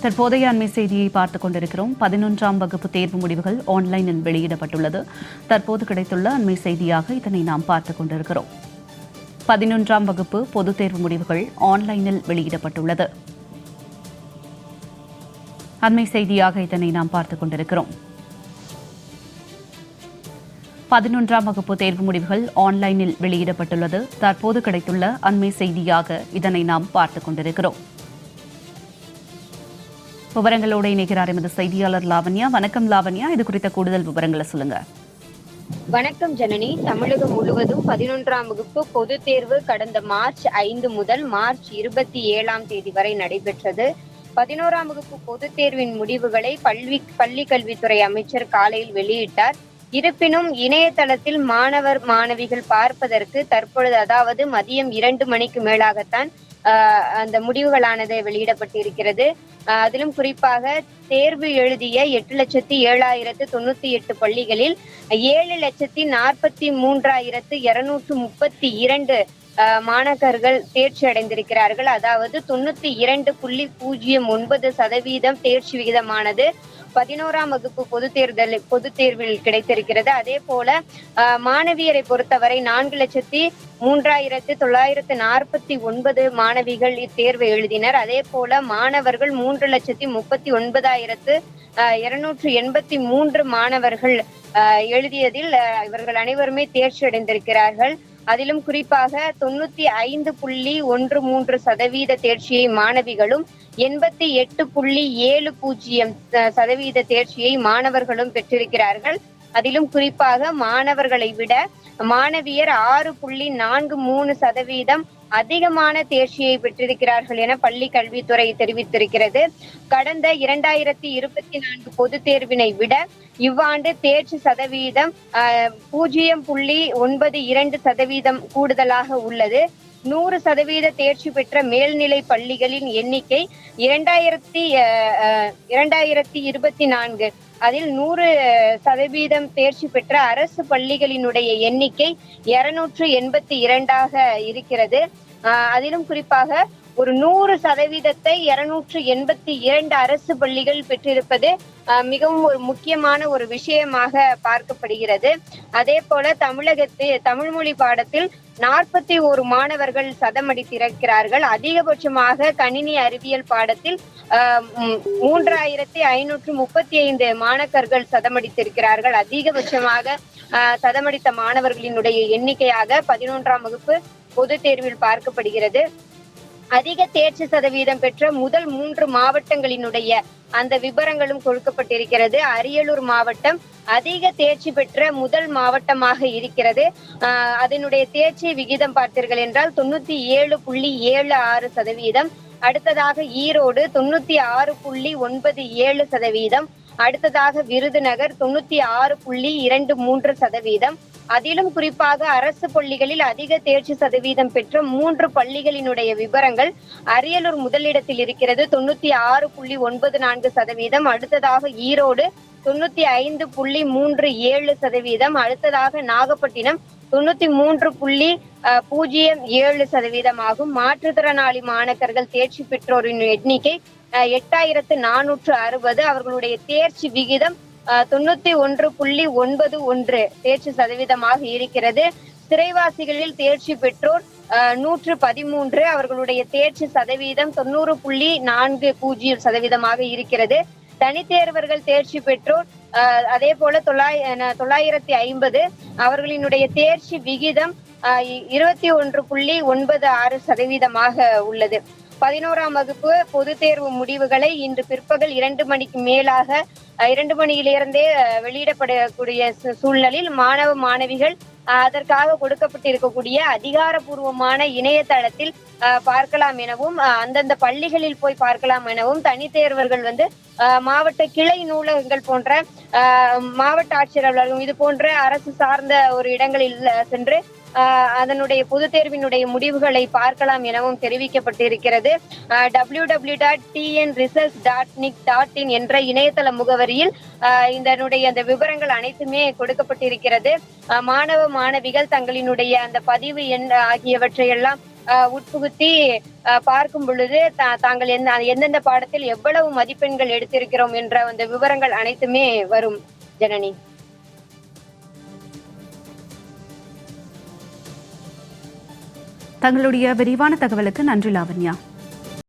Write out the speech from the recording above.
தற்போதைய அண்மை செய்தியை பார்த்துக் கொண்டிருக்கிறோம். பதினொன்றாம் வகுப்பு தேர்வு முடிவுகள் ஆன்லைனில் வெளியிடப்பட்டுள்ளது. தற்போது கிடைத்துள்ள அண்மை செய்தியாக இதனை நாம் பார்த்துக் கொண்டிருக்கிறோம். பதினொன்றாம் வகுப்பு பொதுத் தேர்வு முடிவுகள் ஆன்லைனில் வெளியிடப்பட்டுள்ளது. அண்மை செய்தியாக இதனை நாம் பார்த்துக் கொண்டிருக்கிறோம். பதினொன்றாம் வகுப்பு தேர்வு முடிவுகள் ஆன்லைனில் வெளியிடப்பட்டுள்ளது. தற்போது கிடைத்துள்ள அண்மை செய்தியாக இதனை நாம் பார்த்துக் கொண்டிருக்கிறோம். விவரங்களோடு இணைகிறார் எமது செய்தியாளர் லாவண்யா. வணக்கம் லாவண்யா. இது குறித்த கூடுதல் விவரங்களை சொல்லுங்க. வணக்கம் ஜனனி. தமிழகம் முழுவதும் பதினொன்றாம் வகுப்பு பொதுத் தேர்வு கடந்த மார்ச் ஐந்து முதல் மார்ச் இருபத்தி ஏழாம் தேதி வரை நடைபெற்றது. பதினோராம் வகுப்பு பொதுத் தேர்வின் முடிவுகளை பள்ளி பள்ளி கல்வித்துறை அமைச்சர் காலையில் வெளியிட்டார். இருப்பினும் இணையதளத்தில் மாணவர் மாணவிகள் பார்ப்பதற்கு தற்பொழுது அதாவது மதியம் இரண்டு மணிக்கு மேலாகத்தான் ஆஹ், அந்த முடிவுகளானது வெளியிடப்பட்டிருக்கிறது. அதிலும் குறிப்பாக தேர்வு எழுதிய எட்டு லட்சத்தி ஏழாயிரத்து தொண்ணூத்தி எட்டு பள்ளிகளில் ஏழு லட்சத்தி நாற்பத்தி மூன்றாயிரத்து இருநூற்று முப்பத்தி இரண்டு மாணவர்கள் தேர்ச்சி அடைந்திருக்கிறார்கள். அதாவது தொண்ணூத்தி இரண்டு புள்ளி பூஜ்ஜியம் ஒன்பது சதவீதம் தேர்ச்சி விகிதமானது. பதினோராம் வகுப்பு பொது தேர்தல் பொது தேர்வில் கிடைத்திருக்கிறது. அதே போல அஹ், மாணவியரை பொறுத்தவரை நான்கு லட்சத்தி மூன்றாயிரத்து தொள்ளாயிரத்து நாற்பத்தி ஒன்பது மாணவிகள் இத்தேர்வை எழுதினர். அதே போல மாணவர்கள் மூன்று லட்சத்தி முப்பத்தி ஒன்பதாயிரத்து இருநூற்று எண்பத்தி மூன்று மாணவர்கள் அஹ், எழுதியதில் அஹ், இவர்கள் அனைவருமே தேர்ச்சி அடைந்திருக்கிறார்கள். அதிலும் குறிப்பாக தொண்ணூத்தி ஐந்து புள்ளி ஒன்று மூன்று சதவீத தேர்ச்சியை மாணவிகளும் எண்பத்தி எட்டு புள்ளி ஏழு பூஜ்ஜியம் சதவீத தேர்ச்சியை மாணவர்களும் பெற்றிருக்கிறார்கள். அதிலும் குறிப்பாக மாணவர்களை விட மாணவியர் ஆறு புள்ளி நான்கு மூணு சதவீதம் அதிகமான தேர்ச்சியை பெற்றிருக்கிறார்கள் என பள்ளி கல்வித்துறை தெரிவித்திருக்கிறது. கடந்த இரண்டாயிரத்தி இருபத்தி நான்கு பொதுத் தேர்வினை விட இவ்வாண்டு தேர்ச்சி சதவீதம் ஆஹ், பூஜ்ஜியம் புள்ளி ஒன்பது இரண்டு சதவீதம் கூடுதலாக உள்ளது. நூறு சதவீத தேர்ச்சி பெற்ற மேல்நிலை பள்ளிகளின் எண்ணிக்கை இரண்டாயிரத்தி இரண்டாயிரத்தி இருபத்தி நான்கு. அதில் நூறு சதவீதம் தேர்ச்சி பெற்ற அரசு பள்ளிகளினுடைய எண்ணிக்கை இருநூற்று எண்பத்தி இரண்டாக இருக்கிறது. ஆஹ், அதிலும் குறிப்பாக ஒரு நூறு சதவீதத்தை இருநூற்று எண்பத்தி இரண்டு அரசு பள்ளிகள் பெற்றிருப்பது ஆஹ், மிகவும் ஒரு முக்கியமான ஒரு விஷயமாக பார்க்கப்படுகிறது. அதே போல தமிழகத்தில் தமிழ் மொழி பாடத்தில் நாற்பத்தி ஒரு மாணவர்கள் சதமடித்திருக்கிறார்கள் அதிகபட்சமாக கணினி அறிவியல் பாடத்தில் ஆஹ், மூன்றாயிரத்தி ஐநூற்று முப்பத்தி ஐந்து மாணக்கர்கள் சதமடித்திருக்கிறார்கள். அதிகபட்சமாக ஆஹ், சதமடித்த மாணவர்களினுடைய எண்ணிக்கையாக பதினொன்றாம் வகுப்பு பொதுத் தேர்வில் பார்க்கப்படுகிறது. அதிக தேர்ச்சி சதவீதம் பெற்ற முதல் மூன்று மாவட்டங்களினுடைய அந்த விவரங்களும் கொடுக்கப்பட்டிருக்கிறது. அரியலூர் மாவட்டம் அதிக தேர்ச்சி பெற்ற முதல் மாவட்டமாக இருக்கிறது. ஆஹ் அதனுடைய தேர்ச்சி விகிதம் பார்த்தீர்கள் என்றால் தொண்ணூத்தி ஏழு புள்ளி ஏழு ஆறு சதவீதம். அடுத்ததாக ஈரோடு தொண்ணூத்தி ஆறு புள்ளி ஒன்பது ஏழு சதவீதம். அடுத்ததாக விருதுநகர் தொண்ணூத்தி ஆறு புள்ளி இரண்டு மூன்று சதவீதம். அதிலும் குறிப்பாக அரசு பள்ளிகளில் அதிக தேர்ச்சி சதவீதம் பெற்ற மூன்று பள்ளிகளினுடைய விவரங்கள் அரியலூர் முதலிடத்தில் இருக்கிறது. தொண்ணூத்தி ஆறு புள்ளி ஒன்பது நான்கு சதவீதம். அடுத்ததாக ஈரோடு தொண்ணூத்தி ஐந்து புள்ளி மூன்று ஏழு சதவீதம். அடுத்ததாக நாகப்பட்டினம் தொண்ணூத்தி மூன்று புள்ளி அஹ், பூஜ்ஜியம் ஏழு சதவீதம் ஆகும் மாற்றுத்திறனாளி மாணக்கர்கள் தேர்ச்சி பெற்றோரின் எண்ணிக்கை அஹ், எட்டாயிரத்து நானூற்று அறுபது. அவர்களுடைய தேர்ச்சி விகிதம் தொண்ணூத்தி ஒன்று புள்ளி ஒன்பது ஒன்று தேர்ச்சி சதவீதமாக இருக்கிறது. சிறைவாசிகளில் தேர்ச்சி பெற்றோர் அஹ், நூற்று பதிமூன்று. அவர்களுடைய தேர்ச்சி சதவீதம் தொண்ணூறு புள்ளி நான்கு பூஜ்ஜியம் சதவீதமாக இருக்கிறது. தனித்தேர்வர்கள் தேர்ச்சி பெற்றோர் அஹ், அதே போல தொள்ளாய் அஹ், தொள்ளாயிரத்தி ஐம்பது. அவர்களினுடைய தேர்ச்சி விகிதம் இருபத்தி ஒன்று புள்ளி ஒன்பது ஆறு சதவீதமாக உள்ளது. பதினோராம் வகுப்பு பொது தேர்வு முடிவுகளை இன்று பிற்பகல் இரண்டு மணிக்கு மேலாக அஹ், இரண்டு மணியிலிருந்தே வெளியிடப்படக்கூடிய சூழ்நிலையில் மாணவ மாணவிகள் அதற்காக கொடுக்கப்பட்டிருக்கக்கூடிய அதிகாரப்பூர்வமான இணையதளத்தில் அஹ், பார்க்கலாம் எனவும் அஹ், அந்தந்த பள்ளிகளில் போய் பார்க்கலாம் எனவும் தனித்தேர்வர்கள் வந்து மாவட்ட கிளை நூலகங்கள் போன்ற அஹ், மாவட்ட ஆட்சியர் அலுவலகம் இது போன்ற அரசு சார்ந்த ஒரு இடங்களில் சென்று அதனுடைய பொது தேர்வினுடைய முடிவுகளை பார்க்கலாம் எனவும் தெரிவிக்கப்பட்டிருக்கிறது. W W dot TN results dot nic dot in என்ற இணையதள முகவரியில் ஆஹ் இதனுடைய அந்த விவரங்கள் அனைத்துமே கொடுக்கப்பட்டிருக்கிறது. மாணவ மாணவிகள் தங்களினுடைய அந்த பதிவு எண் ஆகியவற்றை எல்லாம் உட்புகுத்தி பார்க்கும் பொழுது தா- தாங்கள் எந்த எந்தெந்த பாடத்தில் எவ்வளவு மதிப்பெண்கள் எடுத்திருக்கிறோம் என்ற அந்த விவரங்கள் அனைத்துமே வரும் ஜனனி. தங்களுடைய விரிவான தகவலுக்கு நன்றி லாவண்யா.